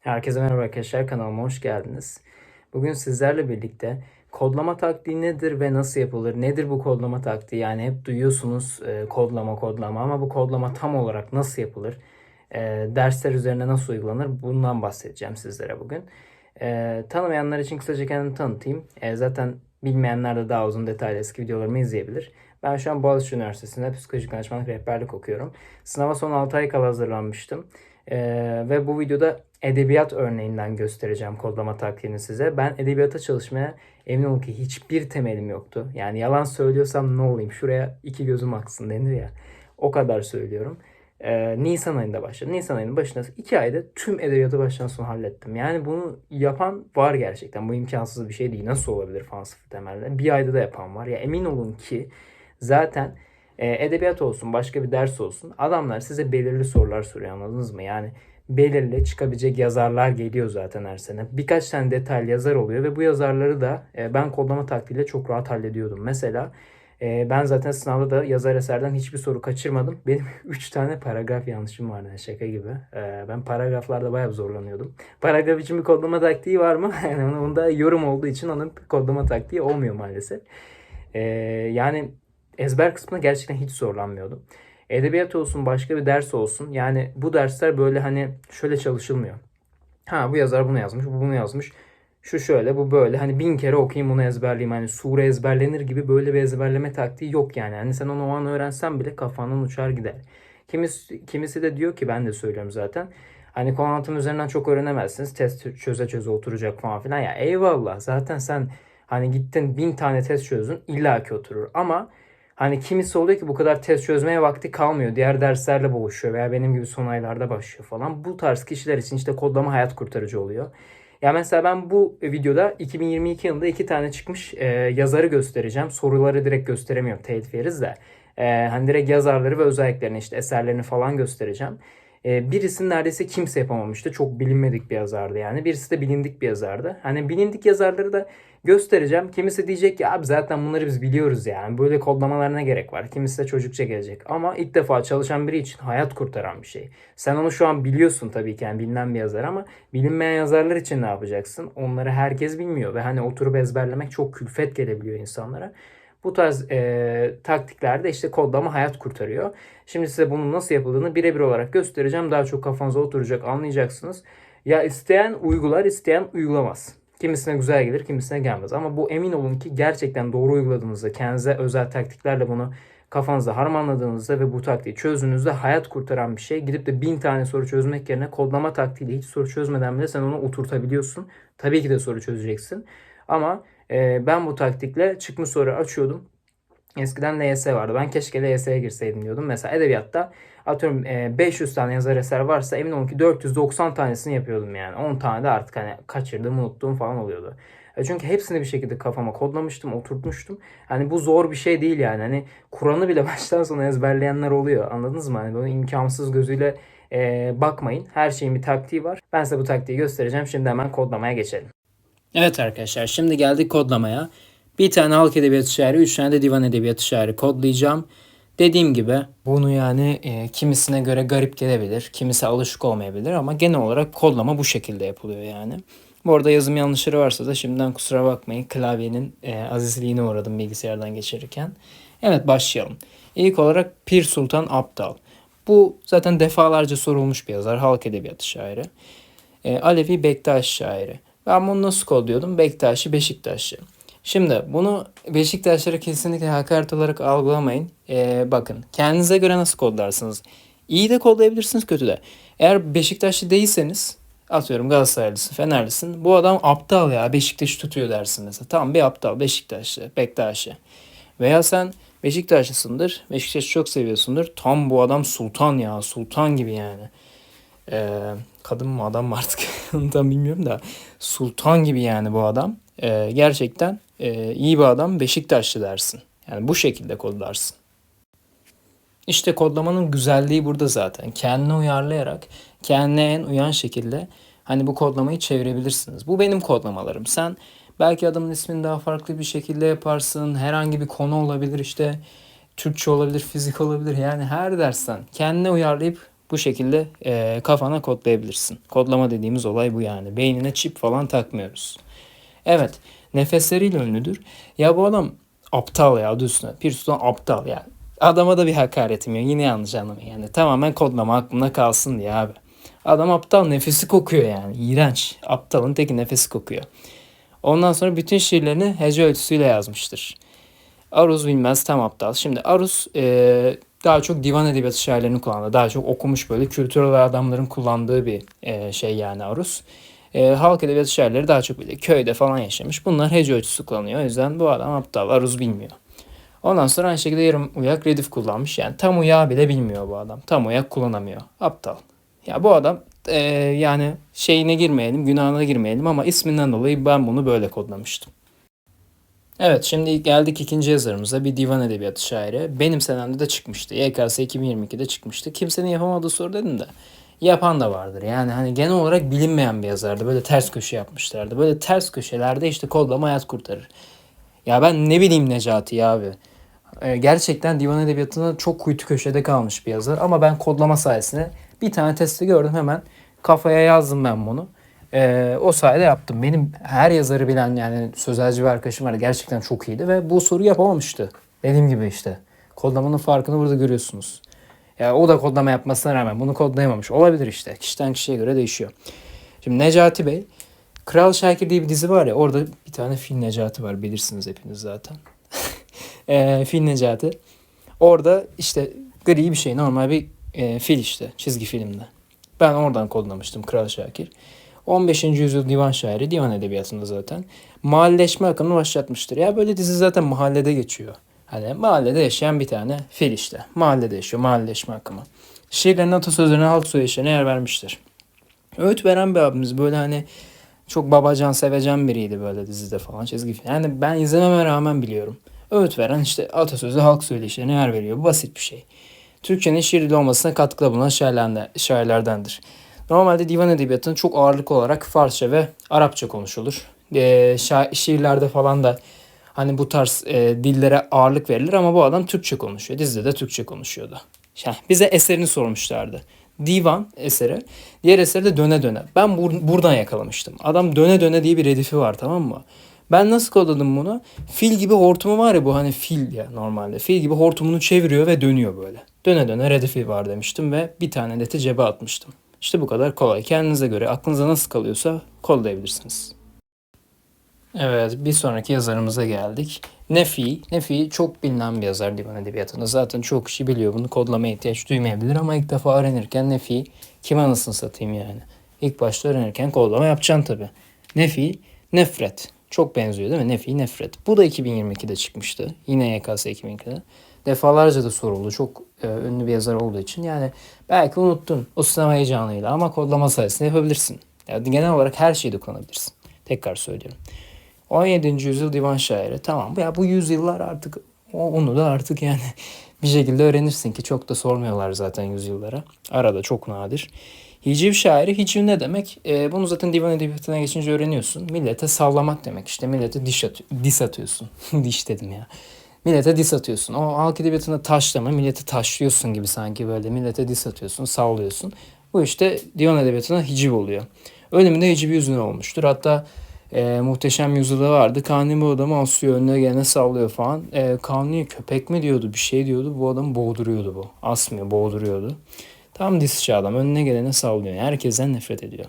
Herkese merhaba arkadaşlar kanalıma hoş geldiniz. Bugün sizlerle birlikte kodlama taktiği nedir ve nasıl yapılır? Nedir bu kodlama taktiği? Yani hep duyuyorsunuz e, kodlama kodlama ama bu kodlama tam olarak nasıl yapılır? E, dersler üzerine nasıl uygulanır? Bundan bahsedeceğim sizlere bugün. E, tanımayanlar için kısaca kendimi tanıtayım. E, zaten bilmeyenler de daha uzun detaylı eski videolarımı izleyebilir. Ben şu an Boğaziçi Üniversitesi'nde psikolojik danışmanlık rehberlik okuyorum. Sınava son 6 ay kala hazırlanmıştım. Ee, ve bu videoda edebiyat örneğinden göstereceğim kodlama taktiğini size. Ben edebiyata çalışmaya emin olun ki hiçbir temelim yoktu. Yani yalan söylüyorsam ne olayım şuraya iki gözüm aksın denir ya. O kadar söylüyorum. Ee, Nisan ayında başladım. Nisan ayının başında iki ayda tüm edebiyatı baştan sona hallettim. Yani bunu yapan var gerçekten. Bu imkansız bir şey değil. Nasıl olabilir falan sıfır temelde? Bir ayda da yapan var. Ya emin olun ki zaten e, edebiyat olsun, başka bir ders olsun. Adamlar size belirli sorular soruyor anladınız mı? Yani belirli çıkabilecek yazarlar geliyor zaten her sene. Birkaç tane detaylı yazar oluyor ve bu yazarları da e, ben kodlama taktiğiyle çok rahat hallediyordum. Mesela e, ben zaten sınavda da yazar eserden hiçbir soru kaçırmadım. Benim 3 tane paragraf yanlışım vardı şaka gibi. Ben paragraflarda bayağı zorlanıyordum. Paragraf için bir kodlama taktiği var mı? Yani onda yorum olduğu için onun kodlama taktiği olmuyor maalesef. Yani ezber kısmında gerçekten hiç zorlanmıyordum. Edebiyat olsun başka bir ders olsun. Yani bu dersler böyle hani şöyle çalışılmıyor. Ha bu yazar bunu yazmış, bu bunu yazmış. Şu şöyle, bu böyle. Hani bin kere okuyayım bunu ezberleyeyim. Hani sure ezberlenir gibi böyle bir ezberleme taktiği yok yani. Hani sen onu o an öğrensen bile kafandan uçar gider. Kimisi, kimisi de diyor ki ben de söylüyorum zaten. Hani konu üzerinden çok öğrenemezsiniz. Test çöze çöze oturacak falan filan. Ya eyvallah zaten sen hani gittin bin tane test çözdün illa ki oturur. Ama Hani kimisi oluyor ki bu kadar test çözmeye vakti kalmıyor. Diğer derslerle boğuşuyor veya benim gibi son aylarda başlıyor falan. Bu tarz kişiler için işte kodlama hayat kurtarıcı oluyor. Ya mesela ben bu videoda 2022 yılında iki tane çıkmış e, yazarı göstereceğim. Soruları direkt gösteremiyorum telif yeriz de. E, hani direkt yazarları ve özelliklerini işte eserlerini falan göstereceğim. E, birisini neredeyse kimse yapamamıştı. Çok bilinmedik bir yazardı yani. Birisi de bilindik bir yazardı. Hani bilindik yazarları da göstereceğim. Kimisi diyecek ki abi zaten bunları biz biliyoruz yani. Böyle kodlamalarına gerek var. Kimisi de çocukça gelecek. Ama ilk defa çalışan biri için hayat kurtaran bir şey. Sen onu şu an biliyorsun tabii ki yani bilinen bir yazar ama bilinmeyen yazarlar için ne yapacaksın? Onları herkes bilmiyor ve hani oturup ezberlemek çok külfet gelebiliyor insanlara. Bu tarz e, taktiklerde işte kodlama hayat kurtarıyor. Şimdi size bunun nasıl yapıldığını birebir olarak göstereceğim. Daha çok kafanıza oturacak anlayacaksınız. Ya isteyen uygular, isteyen uygulamaz. Kimisine güzel gelir, kimisine gelmez. Ama bu emin olun ki gerçekten doğru uyguladığınızda, kendinize özel taktiklerle bunu kafanızda harmanladığınızda ve bu taktiği çözdüğünüzde hayat kurtaran bir şey. Gidip de bin tane soru çözmek yerine kodlama taktiğiyle hiç soru çözmeden bile sen onu oturtabiliyorsun. Tabii ki de soru çözeceksin. Ama e, ben bu taktikle çıkmış soru açıyordum. Eskiden LYS vardı. Ben keşke LYS'ye girseydim diyordum. Mesela edebiyatta atıyorum 500 tane yazar eser varsa emin olun ki 490 tanesini yapıyordum yani. 10 tane de artık hani kaçırdım, unuttuğum falan oluyordu. E, çünkü hepsini bir şekilde kafama kodlamıştım, oturtmuştum. Hani bu zor bir şey değil yani. Hani Kur'an'ı bile baştan sona ezberleyenler oluyor. Anladınız mı? Hani böyle imkansız gözüyle e, bakmayın. Her şeyin bir taktiği var. Ben size bu taktiği göstereceğim. Şimdi hemen kodlamaya geçelim. Evet arkadaşlar şimdi geldik kodlamaya. Bir tane halk edebiyatı şairi, üç tane de divan edebiyatı şairi kodlayacağım. Dediğim gibi bunu yani e, kimisine göre garip gelebilir, kimisi alışık olmayabilir ama genel olarak kodlama bu şekilde yapılıyor yani. Bu arada yazım yanlışları varsa da şimdiden kusura bakmayın klavyenin e, azizliğine uğradım bilgisayardan geçirirken. Evet başlayalım. İlk olarak Pir Sultan Abdal. Bu zaten defalarca sorulmuş bir yazar, halk edebiyatı şairi. E, Alevi Bektaş şairi. Ben bunu nasıl kodluyordum? Bektaş'ı Beşiktaş'ı. Şimdi bunu Beşiktaşlara kesinlikle hakaret olarak algılamayın. Ee, bakın kendinize göre nasıl kodlarsınız? İyi de kodlayabilirsiniz kötü de. Eğer Beşiktaşlı değilseniz atıyorum Galatasaraylısın, Fenerlisin. Bu adam aptal ya Beşiktaş'ı tutuyor dersin mesela. Tamam bir aptal Beşiktaşlı, Bektaşlı. Veya sen Beşiktaşlısındır. Beşiktaş'ı çok seviyorsundur. Tam bu adam sultan ya. Sultan gibi yani. Ee, kadın mı adam mı artık tam bilmiyorum da. Sultan gibi yani bu adam. Ee, gerçekten e, iyi bir adam Beşiktaşlı dersin. Yani bu şekilde kodlarsın. İşte kodlamanın güzelliği burada zaten. Kendine uyarlayarak, kendine en uyan şekilde hani bu kodlamayı çevirebilirsiniz. Bu benim kodlamalarım. Sen belki adamın ismini daha farklı bir şekilde yaparsın. Herhangi bir konu olabilir işte. Türkçe olabilir, fizik olabilir. Yani her dersten kendine uyarlayıp Bu şekilde e, kafana kodlayabilirsin. Kodlama dediğimiz olay bu yani. Beynine çip falan takmıyoruz. Evet. Nefesleriyle ünlüdür. Ya bu adam aptal ya adı üstüne. Sultan aptal ya. Adama da bir hakaretim yok. Yine yanlış anlamayın. Yani tamamen kodlama aklımda kalsın diye abi. Adam aptal nefesi kokuyor yani. İğrenç. Aptalın teki nefesi kokuyor. Ondan sonra bütün şiirlerini hece ölçüsüyle yazmıştır. Aruz bilmez tam aptal. Şimdi Aruz e, daha çok divan edebiyatı şairlerini kullandı. Daha çok okumuş böyle kültürel adamların kullandığı bir e, şey yani Aruz. E, halk edebiyatı şairleri daha çok böyle köyde falan yaşamış. Bunlar hece ölçüsü kullanıyor. O yüzden bu adam aptal. Aruz bilmiyor. Ondan sonra aynı şekilde yarım uyak redif kullanmış. Yani tam uyağı bile bilmiyor bu adam. Tam uyak kullanamıyor. Aptal. Ya bu adam e, yani şeyine girmeyelim, günahına girmeyelim ama isminden dolayı ben bunu böyle kodlamıştım. Evet şimdi geldik ikinci yazarımıza bir divan edebiyatı şairi. Benim senemde de çıkmıştı. YKS 2022'de çıkmıştı. Kimsenin yapamadığı soru dedim de. Yapan da vardır. Yani hani genel olarak bilinmeyen bir yazardı. Böyle ters köşe yapmışlardı. Böyle ters köşelerde işte kodlama hayat kurtarır. Ya ben ne bileyim Necati abi. Ee, gerçekten divan edebiyatında çok kuytu köşede kalmış bir yazar. Ama ben kodlama sayesinde bir tane testi gördüm hemen. Kafaya yazdım ben bunu. Ee, o sayede yaptım. Benim her yazarı bilen yani sözelci bir arkadaşım var. Gerçekten çok iyiydi ve bu soruyu yapamamıştı. Dediğim gibi işte. Kodlamanın farkını burada görüyorsunuz. Ya o da kodlama yapmasına rağmen bunu kodlayamamış. Olabilir işte. Kişiden kişiye göre değişiyor. Şimdi Necati Bey, Kral Şakir diye bir dizi var ya orada bir tane Fil Necati var bilirsiniz hepiniz zaten. e, Fil Necati. Orada işte gri bir şey normal bir e, fil işte çizgi filmde. Ben oradan kodlamıştım Kral Şakir. 15. yüzyıl divan şairi divan edebiyatında zaten. Mahalleşme akımını başlatmıştır. Ya böyle dizi zaten mahallede geçiyor. Hani mahallede yaşayan bir tane fil işte. Mahallede yaşıyor mahalleşme akımı. Şiirlerin atasözlerine halk söyleşine yer vermiştir. Öğüt veren bir abimiz böyle hani çok babacan sevecen biriydi böyle dizide falan çizgi film. Yani ben izlememe rağmen biliyorum. Öğüt veren işte atasözü halk söyleyişlerine yer veriyor. Basit bir şey. Türkçenin şiirli olmasına katkıda bulunan şairlerdendir. Normalde divan edebiyatının çok ağırlık olarak Farsça ve Arapça konuşulur. E, şa- şiirlerde falan da hani bu tarz e, dillere ağırlık verilir ama bu adam Türkçe konuşuyor. Dizide de Türkçe konuşuyordu. Yani bize eserini sormuşlardı. Divan eseri. Diğer eseri de döne döne. Ben bur- buradan yakalamıştım. Adam döne döne diye bir redifi var tamam mı? Ben nasıl kodladım bunu? Fil gibi hortumu var ya bu hani fil ya normalde. Fil gibi hortumunu çeviriyor ve dönüyor böyle. Döne döne redifi var demiştim ve bir tane de cebe atmıştım. İşte bu kadar kolay. Kendinize göre aklınıza nasıl kalıyorsa kodlayabilirsiniz. Evet bir sonraki yazarımıza geldik. Nefi. Nefi çok bilinen bir yazar divan edebiyatında. Zaten çok kişi biliyor bunu kodlamaya ihtiyaç duymayabilir ama ilk defa öğrenirken Nefi kime anasını satayım yani. İlk başta öğrenirken kodlama yapacaksın tabi. Nefi, nefret. Çok benziyor değil mi? Nefi, nefret. Bu da 2022'de çıkmıştı. Yine YKS 2022'de. Defalarca da soruldu. Çok e, ünlü bir yazar olduğu için. Yani belki unuttun o sinema heyecanıyla ama kodlama sayesinde yapabilirsin. Yani genel olarak her şeyi de kullanabilirsin. Tekrar söylüyorum. 17. yüzyıl divan şairi. Tamam ya bu yüzyıllar artık onu da artık yani bir şekilde öğrenirsin ki çok da sormuyorlar zaten yüzyıllara. Arada çok nadir. Hiciv şairi, hiciv ne demek? E, bunu zaten divan edebiyatına geçince öğreniyorsun. Millete sallamak demek işte. Millete diş, at dis atıyorsun. diş dedim ya. Millete dis atıyorsun. O halk edebiyatında taşlama, millete taşlıyorsun gibi sanki böyle. Millete dis atıyorsun, sallıyorsun. Bu işte divan edebiyatına hiciv oluyor. Ölümünde hiciv yüzüne olmuştur. Hatta e, muhteşem yüzyılda vardı. Kanuni bu adamı asıyor önüne gelene sallıyor falan. E, Kanuni köpek mi diyordu bir şey diyordu. Bu adamı boğduruyordu bu. Asmıyor boğduruyordu. Tam disçi adam önüne gelene sallıyor. Herkesten nefret ediyor.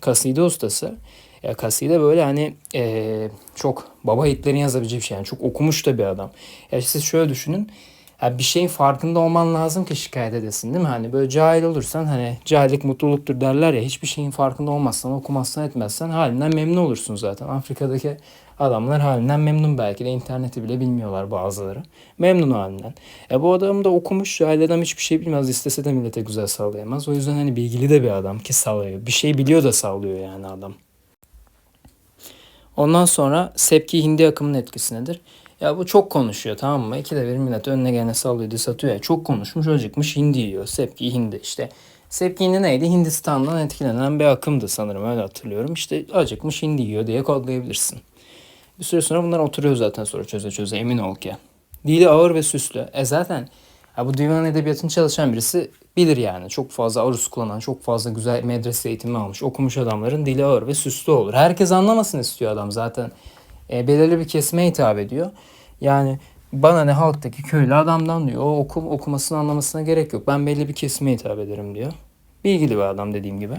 Kaside ustası. Ya kaside böyle hani e, çok baba hitlerin yazabileceği bir şey. Yani çok okumuş da bir adam. Ya siz şöyle düşünün. Ya bir şeyin farkında olman lazım ki şikayet edesin değil mi? Hani böyle cahil olursan hani cahillik mutluluktur derler ya hiçbir şeyin farkında olmazsan okumazsan etmezsen halinden memnun olursun zaten. Afrika'daki adamlar halinden memnun belki de interneti bile bilmiyorlar bazıları. Memnun halinden. E bu adam da okumuş cahil adam hiçbir şey bilmez istese de millete güzel sallayamaz. O yüzden hani bilgili de bir adam ki sallıyor. Bir şey biliyor da sallıyor yani adam. Ondan sonra Sepki Hindi akımının etkisindedir. Ya bu çok konuşuyor tamam mı? İki de bir millet önüne gelene sallıyor diye satıyor ya. Çok konuşmuş acıkmış hindi yiyor. Sepki Hindi işte. Sepki Hindi neydi? Hindistan'dan etkilenen bir akımdı sanırım öyle hatırlıyorum. İşte acıkmış hindi yiyor diye kodlayabilirsin. Bir süre sonra bunlar oturuyor zaten sonra çöze çöze emin ol ki. Dili ağır ve süslü. E zaten Ha, bu divan edebiyatını çalışan birisi bilir yani. Çok fazla aruz kullanan, çok fazla güzel medrese eğitimi almış, okumuş adamların dili ağır ve süslü olur. Herkes anlamasını istiyor adam zaten. E, belirli bir kesime hitap ediyor. Yani bana ne halktaki köylü adamdan diyor. O okum, okumasını anlamasına gerek yok. Ben belli bir kesime hitap ederim diyor. Bilgili bir adam dediğim gibi.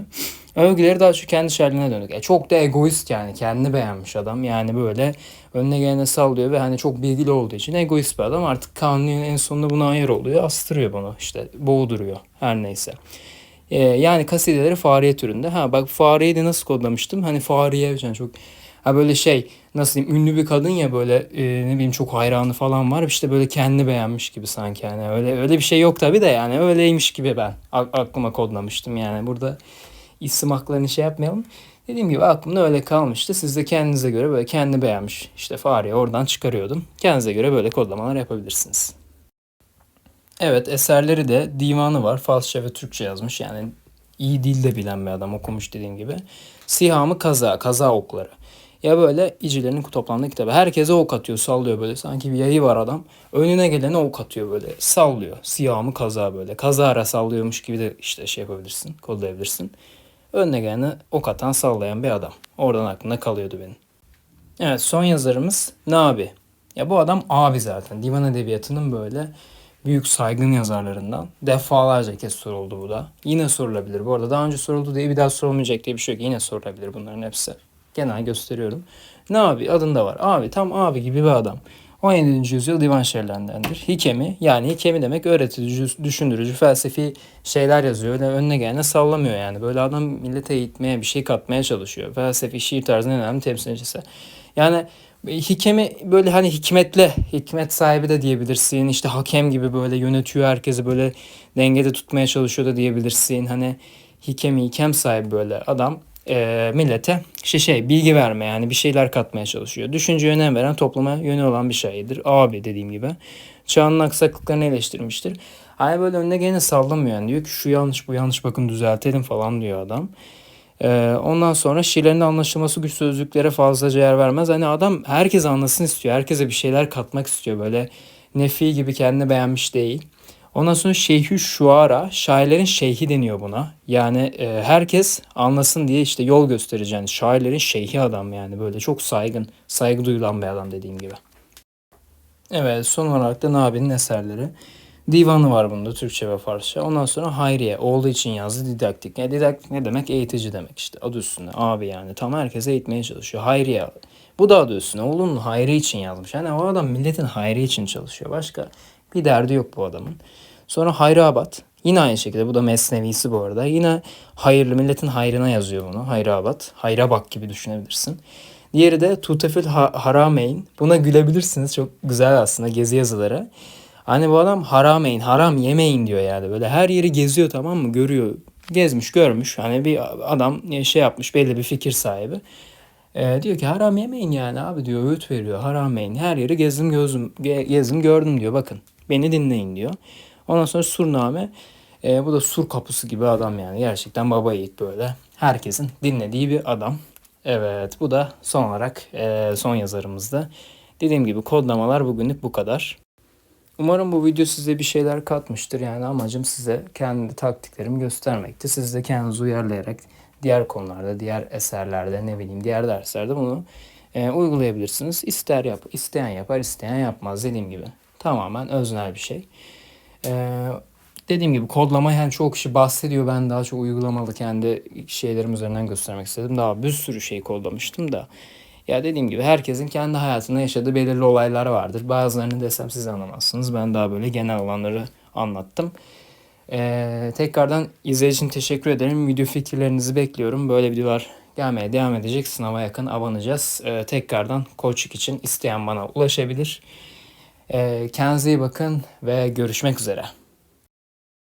Övgüleri daha çok kendi şerline dönük. E, çok da egoist yani. Kendini beğenmiş adam. Yani böyle önüne gelene sallıyor ve hani çok bilgili olduğu için egoist bir adam. Artık kanunun en sonunda buna ayar oluyor. Astırıyor bunu işte. Boğduruyor. Her neyse. E, yani kasideleri fariye türünde. Ha bak fareyi de nasıl kodlamıştım? Hani fariye yani çok Ha böyle şey nasıl diyeyim ünlü bir kadın ya böyle e, ne bileyim çok hayranı falan var işte böyle kendini beğenmiş gibi sanki yani öyle öyle bir şey yok tabi de yani öyleymiş gibi ben aklıma kodlamıştım yani burada isim haklarını şey yapmayalım. Dediğim gibi aklımda öyle kalmıştı. Siz de kendinize göre böyle kendi beğenmiş işte fareyi oradan çıkarıyordum. Kendinize göre böyle kodlamalar yapabilirsiniz. Evet eserleri de divanı var. Farsça ve Türkçe yazmış yani iyi dilde bilen bir adam okumuş dediğim gibi. Sihamı kaza, kaza okları. Ya böyle icilerin toplandığı kitabı. Herkese ok atıyor, sallıyor böyle. Sanki bir yayı var adam. Önüne gelene ok atıyor böyle. Sallıyor. Sihamı kaza böyle. Kazara sallıyormuş gibi de işte şey yapabilirsin, kodlayabilirsin. Önüne gelene ok atan, sallayan bir adam. Oradan aklımda kalıyordu benim. Evet son yazarımız Nabi. Ya bu adam abi zaten. Divan edebiyatının böyle büyük saygın yazarlarından. Defalarca kez soruldu bu da. Yine sorulabilir. Bu arada daha önce soruldu diye bir daha sorulmayacak diye bir şey yok. Yine sorulabilir bunların hepsi. Genel gösteriyorum. Ne abi adında var. Abi tam abi gibi bir adam. 17. yüzyıl divan şerlerindendir. Hikemi yani hikemi demek öğretici, düşündürücü, felsefi şeyler yazıyor. Öyle önüne gelene sallamıyor yani. Böyle adam millete eğitmeye bir şey katmaya çalışıyor. Felsefi şiir tarzının en önemli temsilcisi. Yani hikemi böyle hani hikmetle, hikmet sahibi de diyebilirsin. İşte hakem gibi böyle yönetiyor herkesi böyle dengede tutmaya çalışıyor da diyebilirsin. Hani hikemi, hikem sahibi böyle adam e, millete şey, şey bilgi verme yani bir şeyler katmaya çalışıyor. Düşünceye önem veren topluma yönü olan bir şeydir. Abi dediğim gibi. Çağın aksaklıklarını eleştirmiştir. Hani böyle önüne gene sallamıyor yani. Diyor ki şu yanlış bu yanlış bakın düzeltelim falan diyor adam. Ee, ondan sonra şiirlerinde anlaşılması güç sözcüklere fazlaca yer vermez. Hani adam herkes anlasın istiyor. Herkese bir şeyler katmak istiyor. Böyle nefi gibi kendini beğenmiş değil. Ondan sonra şeyhü şuara, şairlerin şeyhi deniyor buna. Yani e, herkes anlasın diye işte yol göstereceğin şairlerin şeyhi adam yani böyle çok saygın, saygı duyulan bir adam dediğim gibi. Evet son olarak da Nabi'nin eserleri. Divanı var bunda Türkçe ve Farsça. Ondan sonra Hayriye oğlu için yazdı didaktik. Yani didaktik ne demek? Eğitici demek işte. Adı üstünde abi yani. Tam herkese eğitmeye çalışıyor. Hayriye. Bu da adı üstünde. Oğlunun hayrı için yazmış. Yani o adam milletin hayrı için çalışıyor. Başka bir derdi yok bu adamın. Sonra Hayrabat. Yine aynı şekilde bu da mesnevisi bu arada. Yine hayırlı milletin hayrına yazıyor bunu. Hayrabat. Hayrabak gibi düşünebilirsin. Diğeri de Tutefül Harameyn. Buna gülebilirsiniz. Çok güzel aslında gezi yazıları. Hani bu adam harameyn, haram yemeyin diyor yani. Böyle her yeri geziyor tamam mı? Görüyor. Gezmiş, görmüş. Hani bir adam şey yapmış belli bir fikir sahibi. Ee, diyor ki haram yemeyin yani abi diyor öğüt veriyor haram yemeyin. Her yeri gezdim gözüm gezdim gördüm diyor bakın beni dinleyin diyor. Ondan sonra surname e, bu da sur kapısı gibi adam yani gerçekten baba yiğit böyle. Herkesin dinlediği bir adam. Evet bu da son olarak e, son yazarımızda. Dediğim gibi kodlamalar bugünlük bu kadar. Umarım bu video size bir şeyler katmıştır. Yani amacım size kendi taktiklerimi göstermekti. Siz de kendinizi uyarlayarak diğer konularda, diğer eserlerde, ne bileyim diğer derslerde bunu e, uygulayabilirsiniz. İster yap, isteyen yapar, isteyen yapmaz dediğim gibi. Tamamen öznel bir şey. E, dediğim gibi kodlama yani çok kişi bahsediyor. Ben daha çok uygulamalı kendi şeylerim üzerinden göstermek istedim. Daha bir sürü şey kodlamıştım da. Ya dediğim gibi herkesin kendi hayatında yaşadığı belirli olaylar vardır. Bazılarını desem siz anlamazsınız. Ben daha böyle genel olanları anlattım. Ee, tekrardan izlediğiniz için teşekkür ederim. Video fikirlerinizi bekliyorum. Böyle videolar gelmeye devam edecek. Sınava yakın abanacağız. Ee, tekrardan coaching için isteyen bana ulaşabilir. Ee, kendinize iyi bakın ve görüşmek üzere.